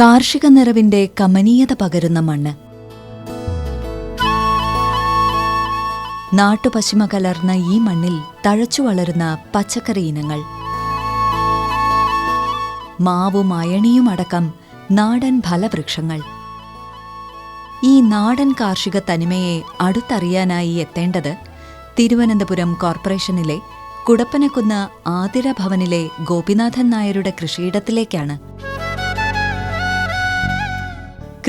കാർഷിക നിറവിന്റെ കമനീയത പകരുന്ന മണ്ണ്. നാട്ടുപശിമ കലർന്ന ഈ മണ്ണിൽ തഴച്ചു വളരുന്ന പച്ചക്കറി ഇനങ്ങൾ. മാവും അയണിയും അടക്കം നാടൻ ഫലവൃക്ഷങ്ങൾ. ഈ നാടൻ കാർഷിക തനിമയെ അടുത്തറിയാനായി എത്തേണ്ടത് തിരുവനന്തപുരം കോർപ്പറേഷനിലെ കുടപ്പനക്കുന്ന് ആതിര ഭവനിലെ ഗോപിനാഥൻ നായരുടെ കൃഷിയിടത്തിലേക്കാണ്.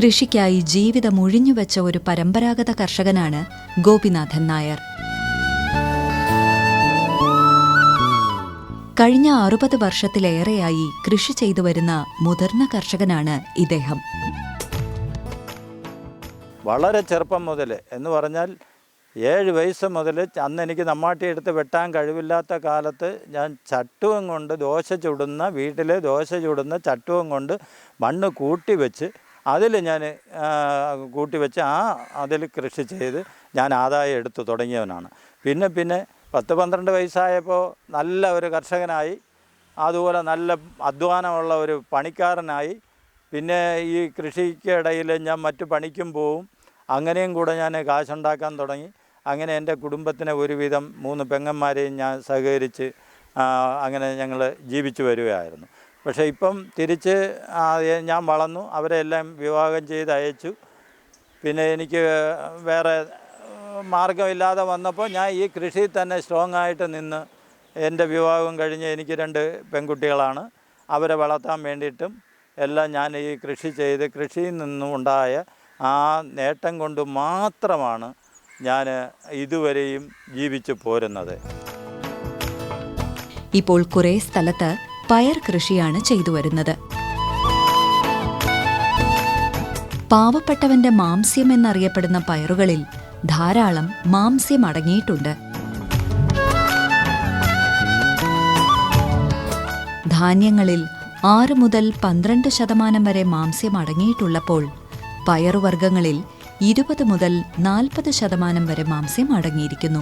കൃഷിക്കായി ജീവിതം ഒഴിഞ്ഞുവെച്ച ഒരു പരമ്പരാഗത കർഷകനാണ് ഗോപിനാഥൻ നായർ. കഴിഞ്ഞ അറുപത് വർഷത്തിലേറെയായി കൃഷി ചെയ്തു വരുന്ന മുതിർന്ന കർഷകനാണ് ഇദ്ദേഹം. വളരെ ചെറുപ്പം മുതൽ എന്ന് പറഞ്ഞാൽ ഏഴ് വയസ്സ് മുതൽ അന്ന് എനിക്ക് നമ്മാട്ടി എടുത്ത് വെട്ടാൻ കഴിവില്ലാത്ത കാലത്ത് ഞാൻ ചട്ടുവം കൊണ്ട് ദോശ ചുടുന്ന വീട്ടിൽ ദോശ ചുടുന്ന ചട്ടുവം കൊണ്ട് മണ്ണ് കൂട്ടി വെച്ച് അതിൽ ഞാൻ കൂട്ടി വെച്ച് ആ അതിൽ കൃഷി ചെയ്ത് ഞാൻ ആദായം എടുത്തു തുടങ്ങിയവനാണ്. പിന്നെ പിന്നെ പത്ത് പന്ത്രണ്ട് വയസ്സായപ്പോൾ നല്ല ഒരു കർഷകനായി അതുപോലെ നല്ല അധ്വാനമുള്ള ഒരു പണിക്കാരനായി പിന്നെ ഈ കൃഷിക്കിടയിൽ ഞാൻ മറ്റു പണിക്കും പോവും അങ്ങനെയും കൂടെ ഞാൻ കാശുണ്ടാക്കാൻ തുടങ്ങി. അങ്ങനെ എന്റെ കുടുംബത്തിനെ ഒരുവിധം മൂന്ന് പെങ്ങന്മാരെയും ഞാൻ സഹകരിച്ച് അങ്ങനെ ഞങ്ങൾ ജീവിച്ചു വരികയായിരുന്നു. പക്ഷേ ഇപ്പം തിരിച്ച് ഞാൻ വളർന്നു. അവരെ എല്ലാം വിവാഹം ചെയ്ത് അയച്ചു. പിന്നെ എനിക്ക് വേറെ മാർഗമില്ലാതെ വന്നപ്പോൾ ഞാൻ ഈ കൃഷിയിൽ തന്നെ സ്ട്രോങ് ആയിട്ട് നിന്ന് എന്റെ വിവാഹം കഴിഞ്ഞ് എനിക്ക് രണ്ട് പെൺകുട്ടികളാണ്. അവരെ വളർത്താൻ വേണ്ടിയിട്ടും എല്ലാം ഞാൻ ഈ കൃഷി ചെയ്ത് കൃഷിയിൽ നിന്നും ഉണ്ടായ ആ നേട്ടം കൊണ്ട് മാത്രമാണ് ഞാൻ ഇതുവരെയും ജീവിച്ചു പോരുന്നത്. ഇപ്പോൾ കുറേ സ്ഥലത്ത് പയർ കൃഷിയാണ് ചെയ്തു വരുന്നത്. പാവപ്പെട്ടവന്റെ മാംസ്യം എന്നറിയപ്പെടുന്ന പയറുകളിൽ ധാരാളം മാംസ്യം അടങ്ങിയിട്ടുണ്ട്. ധാന്യങ്ങളിൽ ആറ് മുതൽ പന്ത്രണ്ട് ശതമാനം വരെ മാംസ്യം അടങ്ങിയിട്ടുള്ളപ്പോൾ പയറുവർഗങ്ങളിൽ ഇരുപത് മുതൽ നാൽപ്പത് ശതമാനം വരെ മാംസ്യം അടങ്ങിയിരിക്കുന്നു.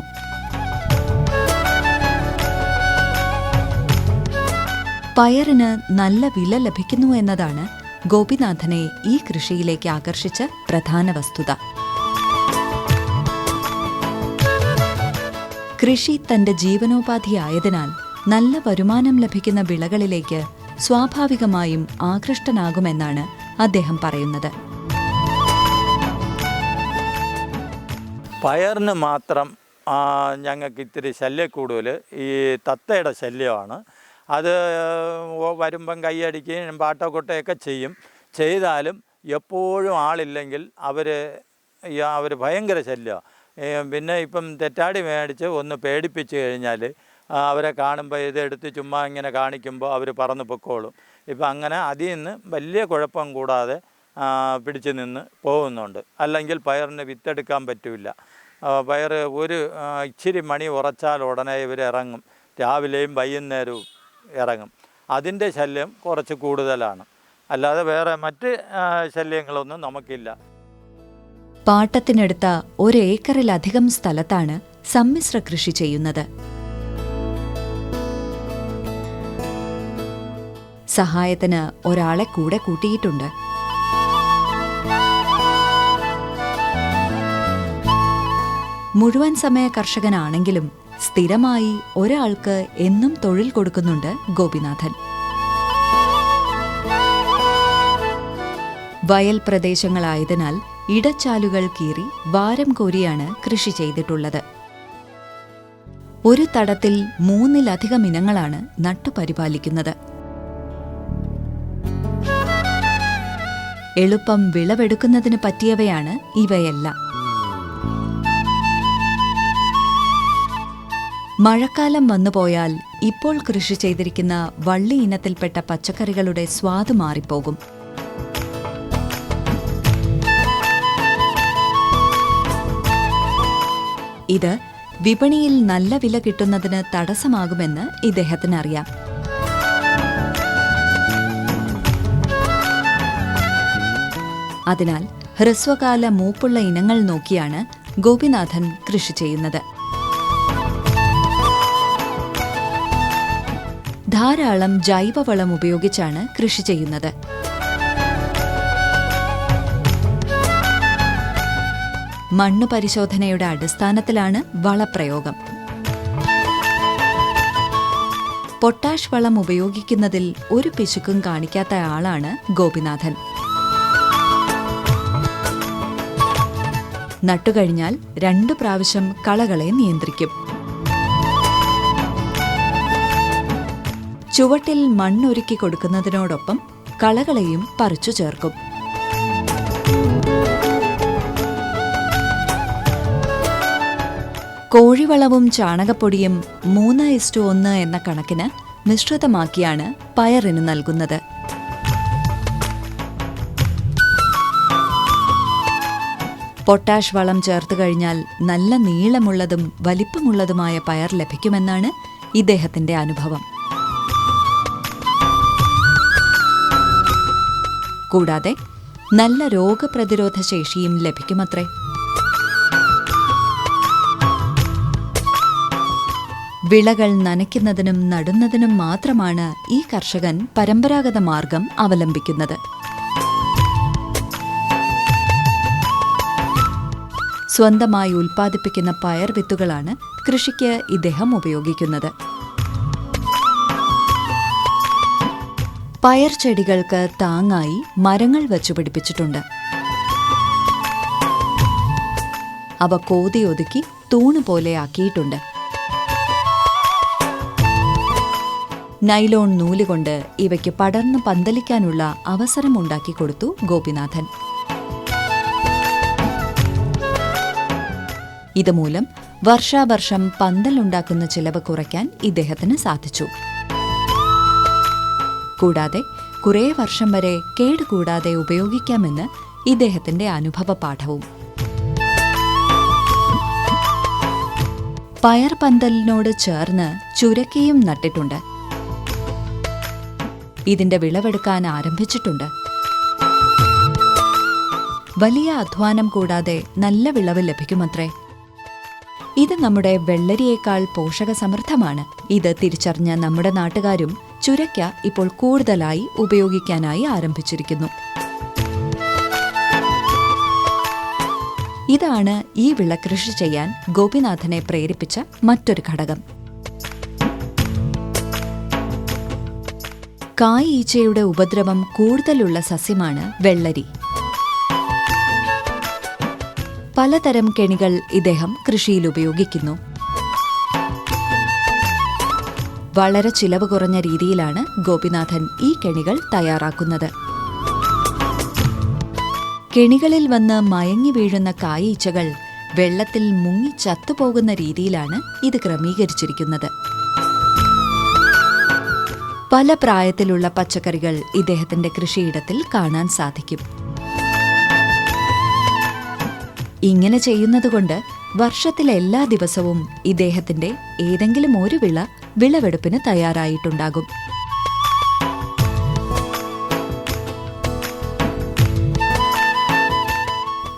പയറിന് നല്ല വില ലഭിക്കുന്നു എന്നതാണ് ഗോപിനാഥനെ ഈ കൃഷിയിലേക്ക് ആകർഷിച്ച പ്രധാന വസ്തുത. കൃഷി തന്റെ ജീവനോപാധിയായതിനാൽ നല്ല വരുമാനം ലഭിക്കുന്ന വിളകളിലേക്ക് സ്വാഭാവികമായും ആകൃഷ്ടനാകുമെന്നാണ് അദ്ദേഹം പറയുന്നത്. പയറിന് മാത്രം ഞങ്ങൾക്ക് ഇത്തിരി ശല്യക്കൂടുതൽ ഈ തത്തയുടെ ശല്യമാണ്. അത് വരുമ്പം കൈയടിക്കുകയും പാട്ടക്കൊട്ടയൊക്കെ ചെയ്യും. ചെയ്താലും എപ്പോഴും ആളില്ലെങ്കിൽ അവർ അവർ ഭയങ്കര ശല്യമാണ് പിന്നെ ഇപ്പം തെറ്റാടി മേടിച്ച് ഒന്ന് പേടിപ്പിച്ച് കഴിഞ്ഞാൽ അവരെ കാണുമ്പോൾ ഇതെടുത്ത് ചുമ്മാ ഇങ്ങനെ കാണിക്കുമ്പോൾ അവർ പറന്ന് പൊക്കോളും. ഇപ്പം അങ്ങനെ അതിൽ നിന്ന് വലിയ കുഴപ്പം കൂടാതെ പിടിച്ചു നിന്ന് പോകുന്നുണ്ട്. അല്ലെങ്കിൽ പയറിന് വിത്തെടുക്കാൻ പറ്റില്ല. പയർ ഒരു ഇച്ചിരി മണി ഉറച്ചാൽ ഉടനെ ഇവർ ഇറങ്ങും. രാവിലെയും വൈകുന്നേരവും. ഇറങ്ങും. അതിന്റെ ശല്യം കുറച്ച് കൂടുതലാണ്. അല്ലാതെ വേറെ മറ്റ് ശല്യങ്ങളൊന്നും നമുക്കില്ല. പാട്ടത്തിനെടുത്ത ഒരേക്കറിലധികം സ്ഥലത്താണ് സമ്മിശ്ര കൃഷി ചെയ്യുന്നത്. സഹായത്തിന് ഒരാളെ കൂടെ കൂട്ടിയിട്ടുണ്ട്. മുഴുവൻ സമയ കർഷകനാണെങ്കിലും സ്ഥിരമായി ഒരാൾക്ക് എന്നും തൊഴിൽ കൊടുക്കുന്നുണ്ട് ഗോപിനാഥൻ. വയൽ പ്രദേശങ്ങളായതിനാൽ ഇടച്ചാലുകൾ കീറി വാരം കോരിയാണ് കൃഷി ചെയ്തിട്ടുള്ളത്. ഒരു തടത്തിൽ മൂന്നിലധികം ഇനങ്ങളാണ് നട്ടുപരിപാലിക്കുന്നത്. എളുപ്പം വിളവെടുക്കുന്നതിന് പറ്റിയവയാണ് ഇവയെല്ലാം. മഴക്കാലം വന്നുപോയാൽ ഇപ്പോൾ കൃഷി ചെയ്തിരിക്കുന്ന വള്ളി ഇനത്തിൽപ്പെട്ട പച്ചക്കറികളുടെ സ്വാദ് മാറിപ്പോകും. ഇത് വിപണിയിൽ നല്ല വില കിട്ടുന്നതിന് തടസ്സമാകുമെന്ന് ഇദ്ദേഹത്തിന് അറിയാം അതിനാൽ ഹ്രസ്വകാല മൂപ്പുള്ള ഇനങ്ങൾ നോക്കിയാണ് ഗോപിനാഥൻ കൃഷി ചെയ്യുന്നത്. ധാരാളം ജൈവവളം ഉപയോഗിച്ചാണ് കൃഷി ചെയ്യുന്നത്. മണ്ണ് പരിശോധനയുടെ അടിസ്ഥാനത്തിലാണ് വളപ്രയോഗം. പൊട്ടാഷ് വളം ഉപയോഗിക്കുന്നതിൽ ഒരു പിശുക്കും കാണിക്കാത്ത ആളാണ് ഗോപിനാഥൻ. നട്ടുകഴിഞ്ഞാൽ രണ്ട് പ്രാവശ്യം കളകളെ നിയന്ത്രിക്കും. ചുവട്ടിൽ മണ്ണൊരുക്കി കൊടുക്കുന്നതിനോടൊപ്പം കളകളെയും പറിച്ചു ചേർക്കും. കോഴിവളവും ചാണകപ്പൊടിയും മൂന്ന് ഇസ്റ്റു ഒന്ന് എന്ന കണക്കിന് മിശ്രിതമാക്കിയാണ് പയറിന് നൽകുന്നത്. പൊട്ടാഷ് വളം ചേർത്ത് കഴിഞ്ഞാൽ നല്ല നീളമുള്ളതും വലിപ്പമുള്ളതുമായ പയർ ലഭിക്കുമെന്നാണ് ഇദ്ദേഹത്തിന്റെ അനുഭവം. കൂടാതെ നല്ല രോഗപ്രതിരോധ ശേഷിയും ലഭിക്കുമത്രേ. വിളകൾ നനയ്ക്കുന്നതിനും നടുന്നതിനും മാത്രമാണ് ഈ കർഷകൻ പരമ്പരാഗത മാർഗം അവലംബിക്കുന്നത്. സ്വന്തമായി ഉൽപ്പാദിപ്പിക്കുന്ന പയർ വിത്തുകളാണ് കൃഷിക്ക് ഇദ്ദേഹം ഉപയോഗിക്കുന്നത്. പയർ ചെടികൾക്ക് താങ്ങായി മരങ്ങൾ വച്ചുപിടിപ്പിച്ചിട്ടുണ്ട് അവ കോതിയൊതുക്കി തൂണ് പോലെ ആക്കിയിട്ടുണ്ട്. നൈലോൺ നൂലുകൊണ്ട് ഇവയ്ക്ക് പടർന്ന് പന്തലിക്കാനുള്ള അവസരമുണ്ടാക്കി കൊടുത്തു ഗോപിനാഥൻ. ഇതുമൂലം വർഷാവർഷം പന്തലുണ്ടാക്കുന്ന ചിലവ് കുറയ്ക്കാൻ ഇദ്ദേഹത്തിന് സാധിച്ചു. കൂടാതെ കുറേ വർഷം വരെ കേടുകൂടാതെ ഉപയോഗിക്കാമെന്ന് ഇദ്ദേഹത്തിന്റെ അനുഭവ പാഠവും പയർ പന്തലിനോട് ചേർന്ന് ചുരക്കയും നട്ടിട്ടുണ്ട്. ഇതിന്റെ വിളവെടുക്കാൻ ആരംഭിച്ചിട്ടുണ്ട്. വലിയ അധ്വാനം കൂടാതെ നല്ല വിളവ് ലഭിക്കുമത്രേ. ഇത് നമ്മുടെ വെള്ളരിയേക്കാൾ പോഷകസമൃദ്ധമാണ്. ഇത് തിരിച്ചറിഞ്ഞ നമ്മുടെ നാട്ടുകാരും ചുരയ്ക്ക ഇപ്പോൾ കൂടുതലായി ഉപയോഗിക്കാനായി ആരംഭിച്ചിരിക്കുന്നു. ഇതാണ് ഈ വിള കൃഷി ചെയ്യാൻ ഗോപിനാഥനെ പ്രേരിപ്പിച്ച മറ്റൊരു ഘടകം. കായ് ഈച്ചയുടെ ഉപദ്രവം കൂടുതലുള്ള സസ്യമാണ് വെള്ളരി. പലതരം കെണികൾ ഇദ്ദേഹം കൃഷിയിൽ ഉപയോഗിക്കുന്നു. വളരെ ചിലവ് കുറഞ്ഞ രീതിയിലാണ് ഗോപിനാഥൻ ഈ കെണികൾ തയ്യാറാക്കുന്നത്. കെണികളിൽ വന്ന് മയങ്ങി വീഴുന്ന കായീച്ചകൾ വെള്ളത്തിൽ മുങ്ങി ചത്തുപോകുന്ന രീതിയിലാണ് ഇത് ക്രമീകരിച്ചിരിക്കുന്നത്. പല പ്രായത്തിലുള്ള പച്ചക്കറികൾ ഇദ്ദേഹത്തിന്റെ കൃഷിയിടത്തിൽ കാണാൻ സാധിക്കും. ഇങ്ങനെ ചെയ്യുന്നതുകൊണ്ട് വർഷത്തിലെ എല്ലാ ദിവസവും ഇദ്ദേഹത്തിന്റെ ഏതെങ്കിലും ഒരു വിള വിളവെടുപ്പിന് തയ്യാറായിട്ടുണ്ടാകും.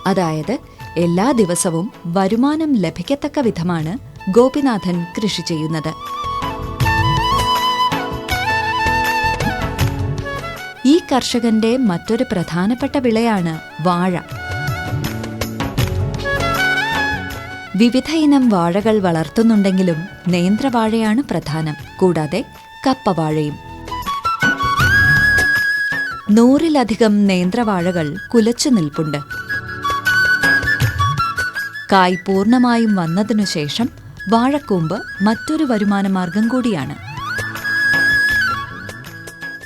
അതായത് എല്ലാ ദിവസവും വരുമാനം ലഭിക്കത്തക്ക വിധമാണ് ഗോപിനാഥൻ കൃഷി ചെയ്യുന്നത്. ഈ കർഷകന്റെ മറ്റൊരു പ്രധാനപ്പെട്ട വിളയാണ് വാഴ. വിവിധ ഇനം വാഴകൾ വളർത്തുന്നുണ്ടെങ്കിലും നേന്ത്രവാഴയാണ് പ്രധാനം. കൂടാതെ കപ്പവാഴയും. നൂറിലധികം നേന്ത്രവാഴകൾ കുലച്ചു നിൽപ്പുണ്ട്. കായ് പൂർണമായും വന്നതിനു ശേഷം വാഴക്കൂമ്പ് മറ്റൊരു വരുമാനമാർഗം കൂടിയാണ്.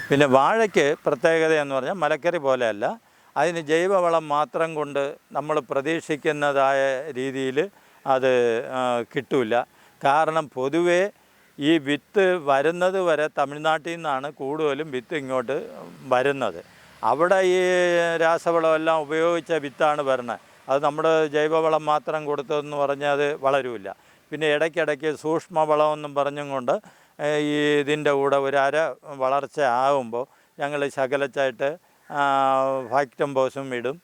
പിന്നെ വാഴയ്ക്ക് പ്രത്യേകത എന്ന് പറഞ്ഞാൽ മലക്കറി പോലെയല്ല. അതിന് ജൈവവളം മാത്രം കൊണ്ട് നമ്മൾ പ്രതീക്ഷിക്കുന്നതായ രീതിയിൽ അത് കിട്ടില്ല കിട്ടൂല. കാരണം പൊതുവേ ഈ വിത്ത് വരുന്നത് വരെ തമിഴ്നാട്ടിൽ നിന്നാണ് കൂടുതലും വിത്ത് ഇങ്ങോട്ട് വരുന്നത്. അവിടെ ഈ രാസവളമെല്ലാം ഉപയോഗിച്ച വിത്താണ് വരുന്നത് അത് നമ്മുടെ ജൈവവളം മാത്രം കൊടുത്തതെന്ന് പറഞ്ഞാൽ അത് വളരില്ല പിന്നെ ഇടയ്ക്കിടയ്ക്ക് സൂക്ഷ്മവളമെന്നും പറഞ്ഞും കൊണ്ട് ഈ ഇതിന്റെ കൂടെ ഒരു അര വളർച്ച ആകുമ്പോൾ ഞങ്ങൾ ശകലച്ചായിട്ട് ഫാക്ടംബോസും ഇടും.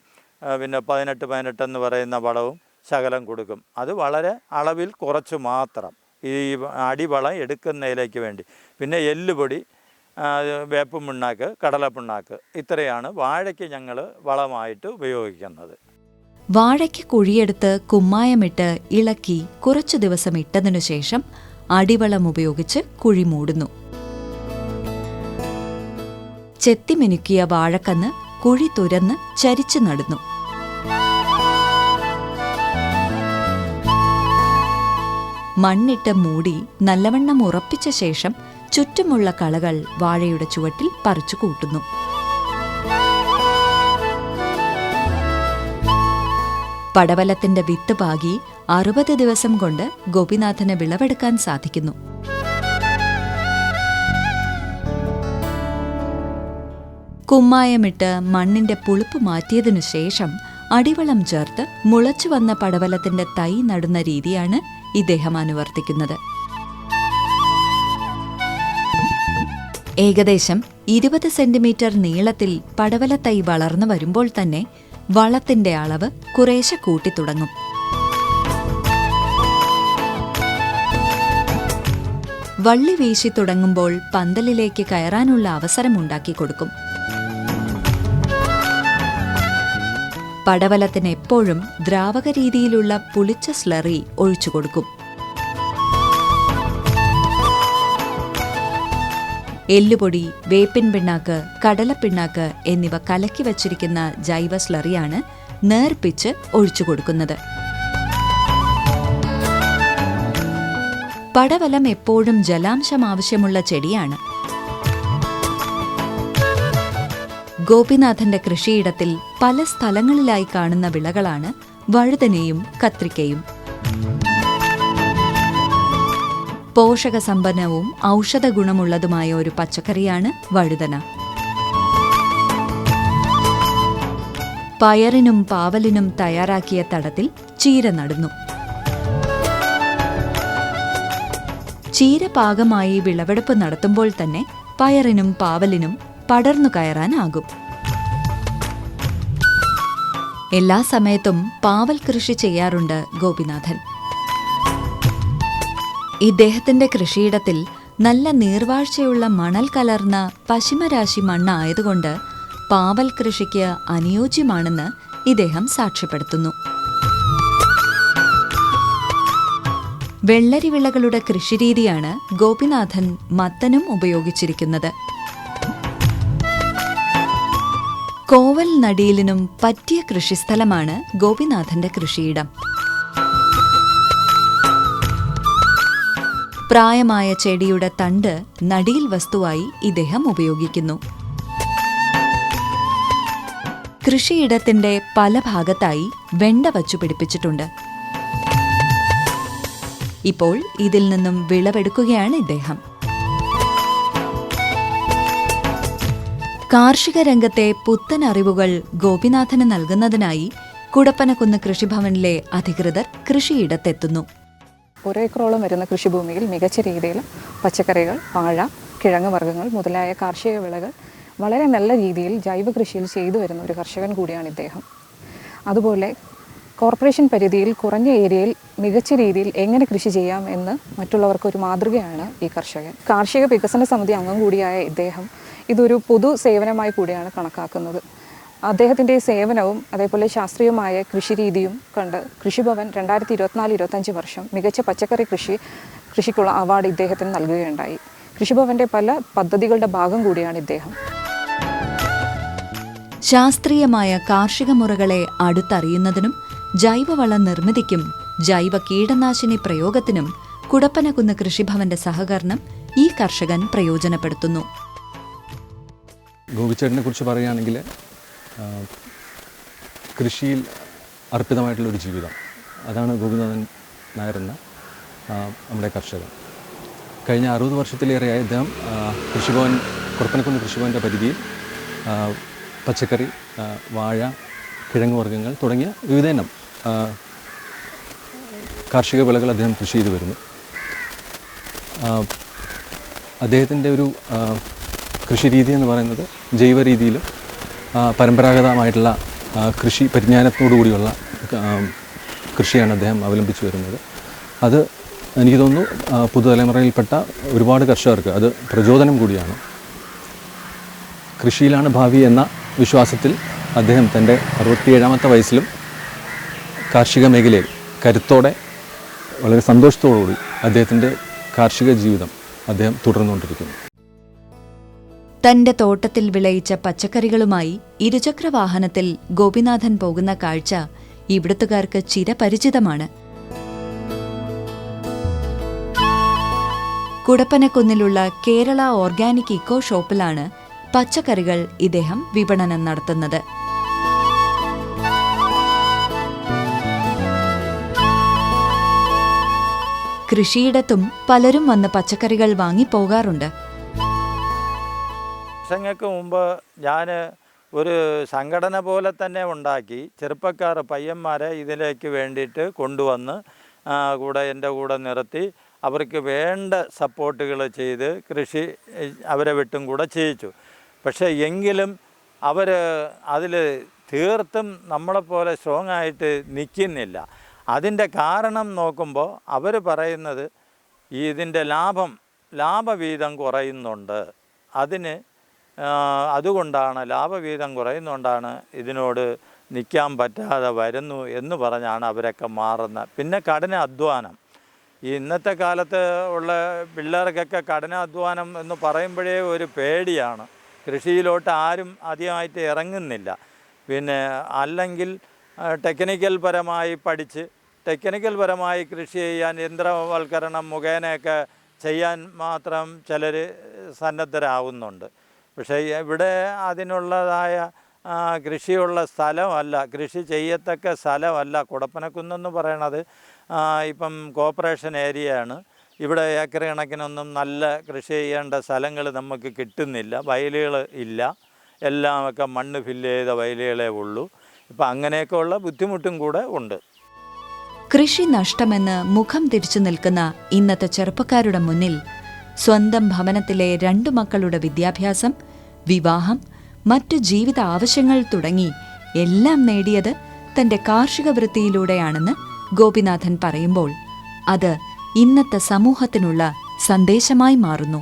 പിന്നെ പതിനെട്ട് പതിനെട്ടെന്ന് പറയുന്ന വളവും ശകലം കൊടുക്കും. അത് വളരെ അളവിൽ കുറച്ച് മാത്രം. ഈ അടിവളം എടുക്കുന്നതിലേക്ക് വേണ്ടി. പിന്നെ എല്ലുപൊടി വേപ്പ് പിണ്ണാക്ക് കടല ഇത്രയാണ് വാഴയ്ക്ക് ഞങ്ങൾ വളമായിട്ട് ഉപയോഗിക്കുന്നത്. വാഴയ്ക്ക് കുഴിയെടുത്ത് കുമ്മായമിട്ട് ഇളക്കി കുറച്ചു ദിവസം ഇട്ടതിനു ശേഷം അടിവളം ഉപയോഗിച്ച് കുഴി മൂടുന്നു. ചെത്തിമിനുക്കിയ വാഴക്കന്ന് കുഴി തുരന്ന് ചരിച്ചു നടുന്നു. മണ്ണിട്ട് മൂടി നല്ലവണ്ണം ഉറപ്പിച്ച ശേഷം ചുറ്റുമുള്ള കളകൾ വാഴയുടെ ചുവട്ടിൽ പറിച്ചു കൂട്ടുന്നു. പടവലത്തിന്റെ വിത്ത് പാകി അറുപത് ദിവസം കൊണ്ട് ഗോപിനാഥന് വിളവെടുക്കാൻ സാധിക്കുന്നു. കുമ്മായമിട്ട് മണ്ണിന്റെ പുളിപ്പ് മാറ്റിയതിനു ശേഷം അടിവളം ചേർത്ത് മുളച്ചു വന്ന പടവലത്തിന്റെ തൈ നടുന്ന രീതിയാണ് ഇദ്ദേഹം അനുവർത്തിക്കുന്നത്. ഏകദേശം ഇരുപത് സെന്റിമീറ്റർ നീളത്തിൽ പടവല തൈ വളർന്നു വരുമ്പോൾ തന്നെ വളത്തിന്റെ അളവ് കുറേശ്ശെ കൂട്ടിത്തുടങ്ങും. വള്ളി വീശി തുടങ്ങുമ്പോൾ പന്തലിലേക്ക് കയറാനുള്ള അവസരമുണ്ടാക്കി കൊടുക്കും. പടവലത്തിന് എപ്പോഴും ദ്രാവക രീതിയിലുള്ള പുളിച്ച സ്ലറി ഒഴിച്ചു കൊടുക്കും. എല്ലുപൊടി വേപ്പിൻ പിണ്ണാക്ക് കടലപ്പിണ്ണാക്ക് എന്നിവ കലക്കി വച്ചിരിക്കുന്ന ജൈവ സ്ലറിയാണ് നേർപ്പിച്ച് ഒഴിച്ചു കൊടുക്കുന്നത്. പടവലം എപ്പോഴും ജലാംശം ആവശ്യമുള്ള ചെടിയാണ്. ഗോപിനാഥന്റെ കൃഷിയിടത്തിൽ പല സ്ഥലങ്ങളിലായി കാണുന്ന വിളകളാണ് വഴുതനയും കത്രിക്കയും. പോഷകസമ്പന്നവും ഔഷധ ഗുണമുള്ളതുമായ ഒരു പച്ചക്കറിയാണ് വഴുതന. പയറിനും പാവലിനും തയ്യാറാക്കിയ തടത്തിൽ ചീര നടന്നു. ചീര പാകമായി വിളവെടുപ്പ് നടത്തുമ്പോൾ തന്നെ പയറിനും പാവലിനും പടർന്നു കയറാനാകും. എല്ലാ സമയത്തും പാവൽ കൃഷി ചെയ്യാറുണ്ട് ഗോപിനാഥൻ. ഇദ്ദേഹത്തിന്റെ കൃഷിയിടത്തിൽ നല്ല നീർവാഴ്ചയുള്ള മണൽ കലർന്ന പശിമരാശി മണ്ണായതുകൊണ്ട് പാവൽ കൃഷിക്ക് അനുയോജ്യമാണെന്ന് ഇദ്ദേഹം സാക്ഷ്യപ്പെടുത്തുന്നു. വെള്ളരി വിളകളുടെ കൃഷിരീതിയാണ് ഗോപിനാഥൻ മത്തനും ഉപയോഗിച്ചിരിക്കുന്നത്. കോവൽ നടീലിനും പറ്റിയ കൃഷിസ്ഥലമാണ് ഗോപിനാഥന്റെ കൃഷിയിടം. പ്രായമായ ചെടിയുടെ തണ്ട് നടീൽ വസ്തുവായി ഇദ്ദേഹം ഉപയോഗിക്കുന്നു. കൃഷിയിടത്തിന്റെ പല ഭാഗത്തായി വെണ്ട വച്ചു പിടിപ്പിച്ചിട്ടുണ്ട്. ഇപ്പോൾ ഇതിൽ നിന്നും വിളവെടുക്കുകയാണ് ഇദ്ദേഹം. കാർഷിക രംഗത്തെ പുത്തൻ അറിവുകൾ ഗോപിനാഥന് നൽകുന്നതിനായി കുടപ്പനക്കുന്ന് കൃഷിഭവനിലെ അധികൃതർ കൃഷിയിടത്തെത്തുന്നു. ഒരേക്കറോളം വരുന്ന കൃഷിഭൂമിയിൽ മികച്ച രീതിയിൽ പച്ചക്കറികൾ വാഴ കിഴങ്ങ് വർഗങ്ങൾ മുതലായ കാർഷിക വിളകൾ വളരെ നല്ല രീതിയിൽ ജൈവ കൃഷിയിൽ ചെയ്തു വരുന്ന ഒരു കർഷകൻ കൂടിയാണ് ഇദ്ദേഹം. അതുപോലെ കോർപ്പറേഷൻ പരിധിയിൽ കുറഞ്ഞ ഏരിയയിൽ മികച്ച രീതിയിൽ എങ്ങനെ കൃഷി ചെയ്യാം എന്ന് മറ്റുള്ളവർക്ക് ഒരു മാതൃകയാണ് ഈ കർഷകൻ. കാർഷിക വികസന സമിതി അംഗം കൂടിയായ ഇദ്ദേഹം ഇതൊരു പൊതു സേവനമായി കൂടിയാണ് കണക്കാക്കുന്നത്. അദ്ദേഹത്തിന്റെ സേവനവും അതേപോലെ ശാസ്ത്രീയമായ കൃഷിരീതിയും കണ്ട് കൃഷിഭവൻ രണ്ടായിരത്തി ഇരുപത്തിനാല് ഇരുപത്തഞ്ച് വർഷം മികച്ച പച്ചക്കറി കൃഷി കൃഷിക്കുള്ള അവാർഡ് ഇദ്ദേഹത്തിന് നൽകുകയുണ്ടായി. കൃഷിഭവന്റെ പല പദ്ധതികളുടെ ഭാഗം കൂടിയാണ് ഇദ്ദേഹം. ശാസ്ത്രീയമായ കാർഷിക മുറകളെ അടുത്തറിയുന്നതിനും ജൈവവള നിർമ്മിതിക്കും ജൈവ കീടനാശിനി പ്രയോഗത്തിനും കുടപ്പനകുന്ന് കൃഷിഭവന്റെ സഹകരണം ഈ കർഷകൻ പ്രയോജനപ്പെടുത്തുന്നു. ഗോപിച്ചേട്ടനെ കുറിച്ച് പറയുകയാണെങ്കിൽ കൃഷിയിൽ അർപ്പിതമായിട്ടുള്ളൊരു ജീവിതം. അതാണ് ഗോപിനാഥൻ നായർ എന്ന നമ്മുടെ കർഷകൻ. കഴിഞ്ഞ അറുപത് വർഷത്തിലേറെയായി അദ്ദേഹം കൃഷിഭവൻ കുറപ്പനക്കുന്ന് കൃഷിഭവന്റെ പരിധിയിൽ പച്ചക്കറി വാഴ കിഴങ്ങ് വർഗങ്ങൾ തുടങ്ങിയ വിവിധയിനം കാർഷിക വിളകൾ അദ്ദേഹം കൃഷി ചെയ്തു വരുന്നു. അദ്ദേഹത്തിന്റെ ഒരു കൃഷി രീതി എന്ന് പറയുന്നത് ജൈവ രീതിയിൽ പരമ്പരാഗതമായിട്ടുള്ള കൃഷി പരിജ്ഞാനത്തോടു കൂടിയുള്ള കൃഷിയാണ് അദ്ദേഹം അവലംബിച്ചു വരുന്നത്. അത് എനിക്ക് തോന്നുന്നു പുതുതലമുറയിൽപ്പെട്ട ഒരുപാട് കർഷകർക്ക് അത് പ്രചോദനം കൂടിയാണ്. കൃഷിയിലാണ് ഭാവി എന്ന വിശ്വാസത്തിൽ അദ്ദേഹം തന്റെ അറുപത്തിയേഴാമത്തെ വയസ്സിലും കാർഷിക മേഖലയിൽ കരുത്തോടെ വളരെ സന്തോഷത്തോടുകൂടി അദ്ദേഹത്തിന്റെ കാർഷിക ജീവിതം അദ്ദേഹം തുടർന്നുകൊണ്ടിരിക്കുന്നു. തന്റെ തോട്ടത്തിൽ വിളയിച്ച പച്ചക്കറികളുമായി ഇരുചക്രവാഹനത്തിൽ ഗോപിനാഥൻ പോകുന്ന കാഴ്ച ഇവിടുത്തുകാർക്ക് ചിരപരിചിതമാണ്. കുടപ്പനക്കുന്നിലുള്ള കേരള ഓർഗാനിക് ഇക്കോ ഷോപ്പിലാണ് പച്ചക്കറികൾ ഇദ്ദേഹം വിപണനം നടത്തുന്നത്. കൃഷിയിടത്തും പലരും വന്ന് പച്ചക്കറികൾ വാങ്ങിപ്പോകാറുണ്ട്. വർഷങ്ങൾക്ക് മുമ്പ് ഞാൻ ഒരു സംഘടന പോലെ തന്നെ ഉണ്ടാക്കി ചെറുപ്പക്കാർ പയ്യന്മാരെ ഇതിലേക്ക് വേണ്ടിയിട്ട് കൊണ്ടുവന്ന് കൂടെ എന്റെ കൂടെ നിർത്തി. അവർക്ക് വേണ്ട സപ്പോർട്ടുകൾ ചെയ്ത് കൃഷി അവരെ വിട്ടും കൂടെ ചെയ്യിച്ചു. പക്ഷേ എങ്കിലും അവർ അതിൽ തീർത്തും നമ്മളെപ്പോലെ സ്ട്രോങ് ആയിട്ട് നിൽക്കുന്നില്ല. അതിന്റെ കാരണം നോക്കുമ്പോൾ അവർ പറയുന്നത് ഇതിന്റെ ലാഭം ലാഭവീതം കുറയുന്നുണ്ട്. അതിന് അതുകൊണ്ടാണ് ലാഭവീതം കുറയുന്നതുകൊണ്ടാണ് ഇതിനോട് നിൽക്കാൻ പറ്റാതെ വരുന്നു എന്ന് പറഞ്ഞാണ് അവരൊക്കെ മാറുന്നത്. പിന്നെ കഠിന അധ്വാനം ഈ ഇന്നത്തെ കാലത്ത് ഉള്ള പിള്ളേർക്കൊക്കെ കഠിന അധ്വാനം എന്ന് പറയുമ്പോഴേ ഒരു പേടിയാണ്. കൃഷിയിലോട്ട് ആരും അധികമായിട്ട് ഇറങ്ങുന്നില്ല. പിന്നെ അല്ലെങ്കിൽ ടെക്നിക്കൽ പരമായി പഠിച്ച് ടെക്നിക്കൽ പരമായി കൃഷി ചെയ്യാൻ യന്ത്രവൽക്കരണം മുഖേനയൊക്കെ ചെയ്യാൻ മാത്രം ചിലർ സന്നദ്ധരാകുന്നുണ്ട് പക്ഷേ ഇവിടെ അതിനുള്ളതായ കൃഷിയുള്ള സ്ഥലമല്ല. കൃഷി ചെയ്യത്തക്ക സ്ഥലമല്ല. കുടപ്പനക്കുന്നെന്ന് പറയണത് ഇപ്പം കോപ്പറേഷൻ ഏരിയയാണ്. ഇവിടെ ഏക്കർ കണക്കിനൊന്നും നല്ല കൃഷി ചെയ്യേണ്ട സ്ഥലങ്ങൾ നമുക്ക് കിട്ടുന്നില്ല. വയലുകൾ ഇല്ല. എല്ലാമൊക്കെ മണ്ണ് ഫില്ല് ചെയ്ത വയലുകളേ ഉള്ളൂ. ഇപ്പം അങ്ങനെയൊക്കെയുള്ള ബുദ്ധിമുട്ടും കൂടെ ഉണ്ട്. കൃഷി നഷ്ടമെന്ന് മുഖം തിരിച്ചു നിൽക്കുന്ന ഇന്നത്തെ ചെറുപ്പക്കാരുടെ മുന്നിൽ സ്വന്തം ഭവനത്തിലെ രണ്ടു മക്കളുടെ വിദ്യാഭ്യാസം വിവാഹം മറ്റു ജീവിത ആവശ്യങ്ങൾ തുടങ്ങി എല്ലാം നേടിയത് തന്റെ കാർഷിക വൃത്തിയിലൂടെയാണെന്ന് ഗോപിനാഥൻ പറയുമ്പോൾ അത് ഇന്നത്തെ സമൂഹത്തിനുള്ള സന്ദേശമായി മാറുന്നു.